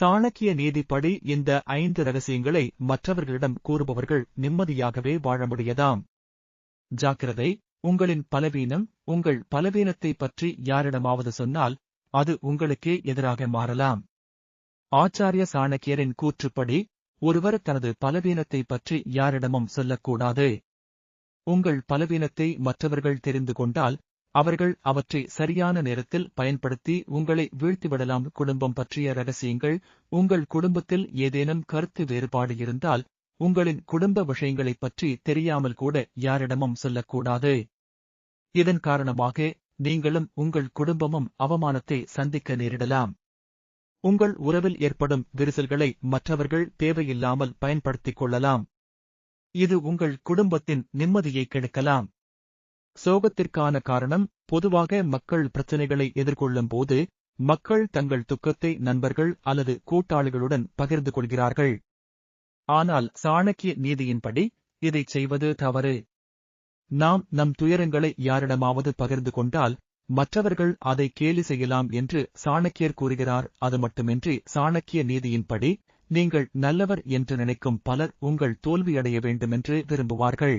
சாணக்கிய நீதிப்படி இந்த ஐந்து ரகசியங்களை மற்றவர்களிடம் கூறுபவர்கள் நிம்மதியாகவே வாழ முடியதாம். ஜாக்கிரதை உங்களின் பலவீனம் உங்கள் பலவீனத்தை பற்றி யாரிடமாவது சொன்னால் அது உங்களுக்கே எதிராக மாறலாம். ஆச்சாரிய சாணக்கியரின் கூற்றுப்படி ஒருவர் தனது பலவீனத்தை பற்றி யாரிடமும் சொல்லக்கூடாது. உங்கள் பலவீனத்தை மற்றவர்கள் தெரிந்து கொண்டால் அவர்கள் அவற்றை சரியான நேரத்தில் பயன்படுத்தி உங்களை வீழ்த்திவிடலாம். குடும்பம் பற்றிய ரகசியங்கள் உங்கள் குடும்பத்தில் ஏதேனும் கருத்து வேறுபாடு இருந்தால் உங்களின் குடும்ப விஷயங்களைப் பற்றி தெரியாமல் கூட யாரிடமும் சொல்லக்கூடாது. இதன் காரணமாக நீங்களும் உங்கள் குடும்பமும் அவமானத்தை சந்திக்க நேரிடலாம். உங்கள் உறவில் ஏற்படும் விரிசல்களை மற்றவர்கள் தேவையில்லாமல் பயன்படுத்திக் கொள்ளலாம். இது உங்கள் குடும்பத்தின் நிம்மதியை கெடுக்கலாம். சோகத்திற்கான காரணம் பொதுவாக மக்கள் பிரச்சனைகளை எதிர்கொள்ளும் போது மக்கள் தங்கள் துக்கத்தை நண்பர்கள் அல்லது கூட்டாளிகளுடன் பகிர்ந்து கொள்கிறார்கள். ஆனால் சாணக்கிய நீதியின்படி இதைச் செய்வது தவறு. நாம் நம் துயரங்களை யாரிடமாவது பகிர்ந்து கொண்டால் மற்றவர்கள் அதை கேலி செய்யலாம் என்று சாணக்கியர் கூறுகிறார். அது மட்டுமின்றி சாணக்கிய நீதியின்படி நீங்கள் நல்லவர் என்று நினைக்கும் பலர் உங்கள் தோல்வியடைய வேண்டுமென்று விரும்புவார்கள்.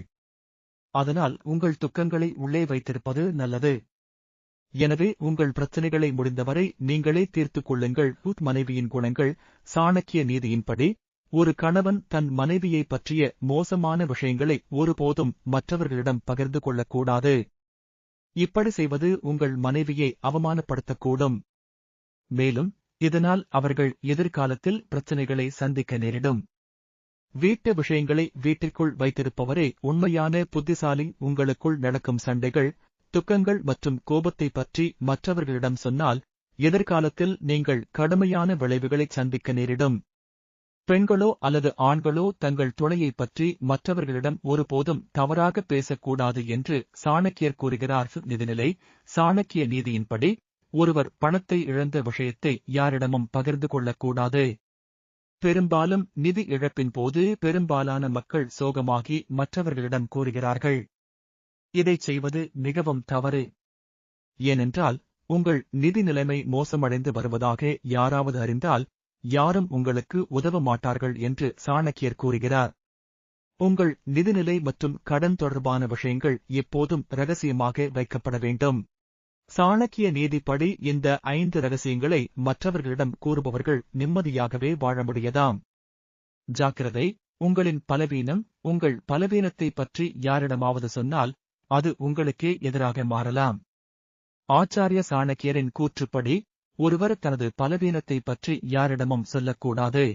அதனால் உங்கள் துக்கங்களை உள்ளே வைத்திருப்பது நல்லது. எனவே உங்கள் பிரச்சனைகளை முடிந்தவரை நீங்களே தீர்த்துக் கொள்ளுங்கள். ஹூத் மனைவியின் குணங்கள் சாணக்கிய நீதியின்படி ஒரு கணவன் தன் மனைவியை பற்றிய மோசமான விஷயங்களை ஒருபோதும் மற்றவர்களிடம் பகிர்ந்து கொள்ளக்கூடாது. இப்படி செய்வது உங்கள் மனைவியை அவமானப்படுத்தக்கூடும். மேலும் இதனால் அவர்கள் எதிர்காலத்தில் பிரச்சனைகளை சந்திக்க நேரிடும். வீட்டு விஷயங்களை வீட்டிற்குள் வைத்திருப்பவரே உண்மையான புத்திசாலி. உங்களுக்குள் நடக்கும் சண்டைகள் துக்கங்கள் மற்றும் கோபத்தை பற்றி மற்றவர்களிடம் சொன்னால் எதிர்காலத்தில் நீங்கள் கடுமையான விளைவுகளை சந்திக்க நேரிடும். பெண்களோ அல்லது ஆண்களோ தங்கள் துணையைப் பற்றி மற்றவர்களிடம் ஒருபோதும் தவறாக பேசக்கூடாது என்று சாணக்கியர் கூறுகிறார். நிதிநிலை சாணக்கிய நீதியின்படி ஒருவர் பணத்தை இழந்த விஷயத்தை யாரிடமும் பகிர்ந்து கொள்ளக்கூடாது. பெரும்பாலும் நிதி இழப்பின் போது பெரும்பாலான மக்கள் சோகமாகி மற்றவர்களிடம் கூறுகிறார்கள். இதைச் செய்வது மிகவும் தவறு. ஏனென்றால் உங்கள் நிதி நிலைமை மோசமடைந்து வருவதாக யாராவது அறிந்தால் யாரும் உங்களுக்கு உதவ மாட்டார்கள் என்று சாணக்கியர் கூறுகிறார். உங்கள் நிதிநிலை மற்றும் கடன் தொடர்பான விஷயங்கள் எப்போதும் ரகசியமாக வைக்கப்பட வேண்டும். சாணக்கிய நீதிப்படி இந்த ஐந்து ரகசியங்களை மற்றவர்களிடம் கூறுபவர்கள் நிம்மதியாகவே வாழ முடியதாம். ஜாக்கிரதை உங்களின் பலவீனம் உங்கள் பலவீனத்தை பற்றி யாரிடமாவது சொன்னால் அது உங்களுக்கே எதிராக மாறலாம். ஆச்சாரிய சாணக்கியரின் கூற்றுப்படி ஒருவர் தனது பலவீனத்தை பற்றி யாரிடமும் சொல்லக்கூடாது.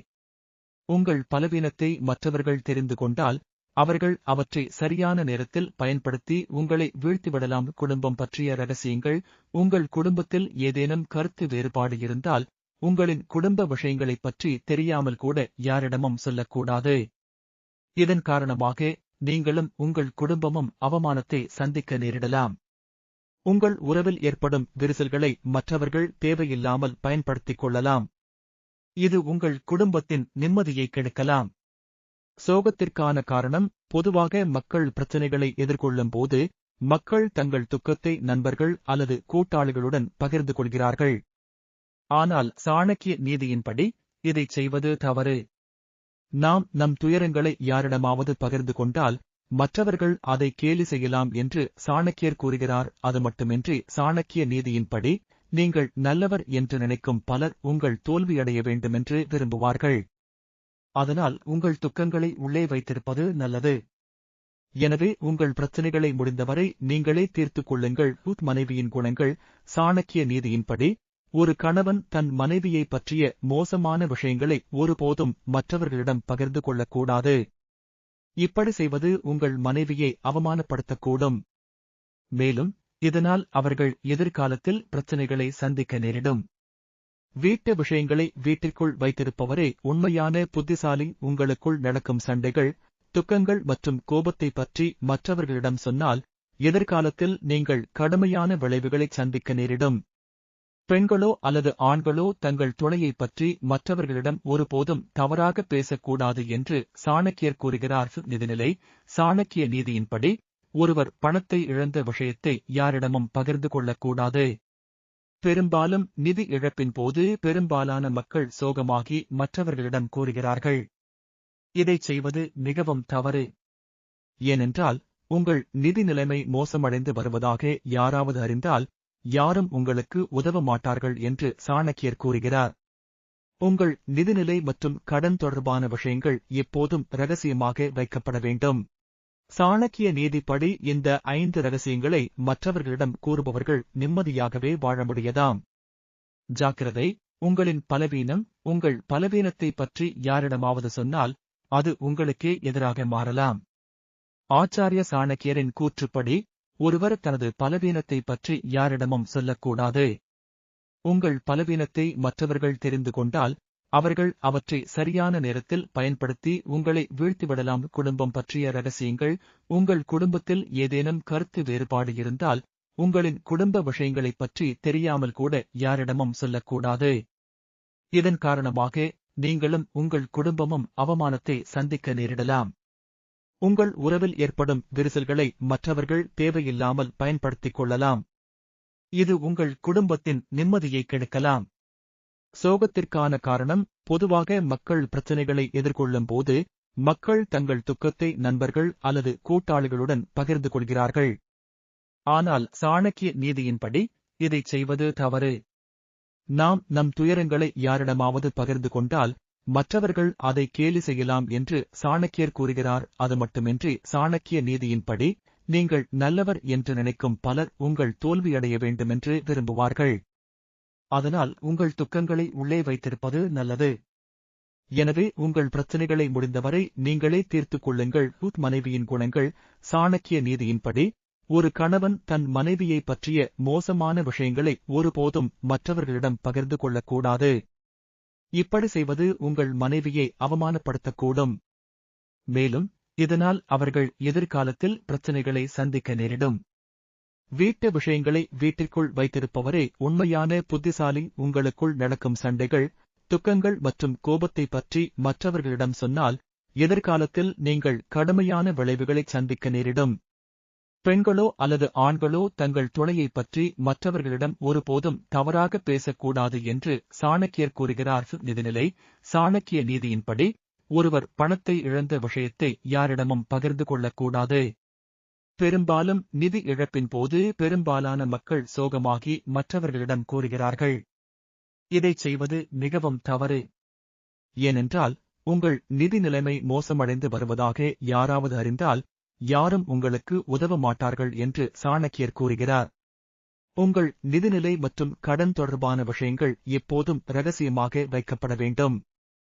உங்கள் பலவீனத்தை மற்றவர்கள் தெரிந்து கொண்டால் அவர்கள் அவற்றை சரியான நேரத்தில் பயன்படுத்தி உங்களை வீழ்த்திவிடலாம். குடும்பம் பற்றிய ரகசியங்கள் உங்கள் குடும்பத்தில் ஏதேனும் கருத்து வேறுபாடு இருந்தால் உங்களின் குடும்ப விஷயங்களைப் பற்றி தெரியாமல் கூட யாரிடமும் சொல்லக்கூடாது. இதன் காரணமாக நீங்களும் உங்கள் குடும்பமும் அவமானத்தை சந்திக்க நேரிடலாம். உங்கள் உறவில் ஏற்படும் விரிசல்களை மற்றவர்கள் தேவையில்லாமல் பயன்படுத்திக் கொள்ளலாம். இது உங்கள் குடும்பத்தின் நிம்மதியை கெடுக்கலாம். சோகத்திற்கான காரணம் பொதுவாக மக்கள் பிரச்சனைகளை எதிர்கொள்ளும் போது மக்கள் தங்கள் துக்கத்தை நண்பர்கள் அல்லது கூட்டாளிகளுடன் பகிர்ந்து கொள்கிறார்கள். ஆனால் சாணக்கிய நீதியின்படி இதைச் செய்வது தவறு. நாம் நம் துயரங்களை யாரிடமாவது பகிர்ந்து கொண்டால் மற்றவர்கள் அதை கேலி செய்யலாம் என்று சாணக்கியர் கூறுகிறார். அது மட்டுமின்றி சாணக்கிய நீதியின்படி நீங்கள் நல்லவர் என்று நினைக்கும் பலர் உங்கள் தோல்வியடைய வேண்டுமென்று விரும்புவார்கள். அதனால் உங்கள் துக்கங்களை உள்ளே வைத்திருப்பது நல்லது. எனவே உங்கள் பிரச்சனைகளை முடிந்தவரை நீங்களே தீர்த்துக் கொள்ளுங்கள். ஹூத் மனைவியின் குணங்கள் சாணக்கிய நீதியின்படி ஒரு கணவன் தன் மனைவியை பற்றிய மோசமான விஷயங்களை ஒருபோதும் மற்றவர்களிடம் பகிர்ந்து கொள்ளக்கூடாது. இப்படி செய்வது உங்கள் மனைவியை அவமானப்படுத்தக்கூடும். மேலும் இதனால் அவர்கள் எதிர்காலத்தில் பிரச்சனைகளை சந்திக்க நேரிடும். வீட்டு விஷயங்களை வீட்டிற்குள் வைத்திருப்பவரே உண்மையான புத்திசாலி உங்களுக்குள் நடக்கும் சண்டைகள் துக்கங்கள் மற்றும் கோபத்தை பற்றி மற்றவர்களிடம் சொன்னால் எதிர்காலத்தில் நீங்கள் கடுமையான விளைவுகளை சந்திக்க நேரிடும். பெண்களோ அல்லது ஆண்களோ தங்கள் துணையை பற்றி மற்றவர்களிடம் ஒருபோதும் தவறாக பேசக்கூடாது என்று சாணக்கியர் கூறுகிறார். நிதிநிலை சாணக்கிய நீதியின்படி ஒருவர் பணத்தை இழந்த விஷயத்தை யாரிடமும் பகிர்ந்து கொள்ளக்கூடாது. பெரும்பாலும் நிதி இழப்பின் போது பெரும்பாலான மக்கள் சோகமாகி மற்றவர்களிடம் கூறுகிறார்கள். இதைச் செய்வது மிகவும் தவறு. ஏனென்றால் உங்கள் நிதி நிலைமை மோசமடைந்து வருவதாக யாராவது அறிந்தால் யாரும் உங்களுக்கு உதவ மாட்டார்கள் என்று சாணக்கியர் கூறுகிறார். உங்கள் நிதிநிலை மற்றும் கடன் தொடர்பான விஷயங்கள் எப்போதும் ரகசியமாக வைக்கப்பட வேண்டும். சாணக்கிய நீதிப்படி இந்த ஐந்து ரகசியங்களை மற்றவர்களிடம் கூறுபவர்கள் நிம்மதியாகவே வாழ முடியதாம். ஜாக்கிரதை உங்களின் பலவீனம் உங்கள் பலவீனத்தை பற்றி யாரிடமாவது சொன்னால் அது உங்களுக்கே எதிராக மாறலாம். ஆச்சாரிய சாணக்கியரின் கூற்றுப்படி ஒருவர் தனது பலவீனத்தை பற்றி யாரிடமும் சொல்லக்கூடாது. உங்கள் பலவீனத்தை மற்றவர்கள் தெரிந்து கொண்டால் அவர்கள் அவற்றை சரியான நேரத்தில் பயன்படுத்தி உங்களை வீழ்த்திவிடலாம். குடும்பம் பற்றிய ரகசியங்கள். உங்கள் குடும்பத்தில் ஏதேனும் கருத்து வேறுபாடு இருந்தால் உங்களின் குடும்ப விஷயங்களைப் பற்றி தெரியாமல் கூட யாரிடமும் சொல்லக்கூடாது. இதன் காரணமாக நீங்களும் உங்கள் குடும்பமும் அவமானத்தை சந்திக்க நேரிடலாம். உங்கள் உறவில் ஏற்படும் விரிசல்களை மற்றவர்கள் தேவையில்லாமல் பயன்படுத்திக் கொள்ளலாம். இது உங்கள் குடும்பத்தின் நிம்மதியை கெடுக்கலாம். சோகத்திற்கான காரணம் பொதுவாக மக்கள் பிரச்சனைகளை எதிர்கொள்ளும் போது மக்கள் தங்கள் துக்கத்தை நண்பர்கள் அல்லது கூட்டாளிகளுடன் பகிர்ந்து கொள்கிறார்கள். ஆனால் சாணக்கிய நீதியின்படி இதைச் செய்வது தவறு. நாம் நம் துயரங்களை யாரிடமாவது பகிர்ந்து கொண்டால் மற்றவர்கள் அதை கேலி செய்யலாம் என்று சாணக்கியர் கூறுகிறார். அது மட்டுமின்றி சாணக்கிய நீதியின்படி நீங்கள் நல்லவர் என்று நினைக்கும் பலர் உங்கள் தோல்வியடைய வேண்டுமென்று விரும்புவார்கள். அதனால் உங்கள் துக்கங்களை உள்ளே வைத்திருப்பது நல்லது. எனவே உங்கள் பிரச்சனைகளை முடிந்தவரை நீங்களே தீர்த்துக் கொள்ளுங்கள். ஹூத் மனைவியின் குணங்கள் சாணக்கிய நீதியின்படி ஒரு கணவன் தன் மனைவியை பற்றிய மோசமான விஷயங்களை ஒருபோதும் மற்றவர்களிடம் பகிர்ந்து கொள்ளக்கூடாது. இப்படி செய்வது உங்கள் மனைவியை அவமானப்படுத்தக்கூடும். மேலும் இதனால் அவர்கள் எதிர்காலத்தில் பிரச்சனைகளை சந்திக்க நேரிடும். வீட்டு விஷயங்களை வீட்டிற்குள் வைத்திருப்பவரே உண்மையான புத்திசாலி உங்களுக்குள் நடக்கும் சண்டைகள் துக்கங்கள் மற்றும் கோபத்தை பற்றி மற்றவர்களிடம் சொன்னால் எதிர்காலத்தில் நீங்கள் கடுமையான விளைவுகளை சந்திக்க நேரிடும். பெண்களோ அல்லது ஆண்களோ தங்கள் துணையைப் பற்றி மற்றவர்களிடம் ஒருபோதும் தவறாக பேசக்கூடாது என்று சாணக்கியர் கூறுகிறார். நிதிநிலை சாணக்கிய நீதியின்படி ஒருவர் பணத்தை இழந்த விஷயத்தை யாரிடமும் பகிர்ந்து கொள்ளக்கூடாது. பெரும்பாலும் நிதி இழப்பின் போது பெரும்பாலான மக்கள் சோகமாகி மற்றவர்களிடம் கூறுகிறார்கள். இதைச் செய்வது மிகவும் தவறு. ஏனென்றால் உங்கள் நிதி நிலைமை மோசமடைந்து வருவதாக யாராவது அறிந்தால் யாரும் உங்களுக்கு உதவ மாட்டார்கள் என்று சாணக்கியர் கூறுகிறார். உங்கள் நிதிநிலை மற்றும் கடன் தொடர்பான விஷயங்கள் எப்போதும் ரகசியமாக வைக்கப்பட வேண்டும்.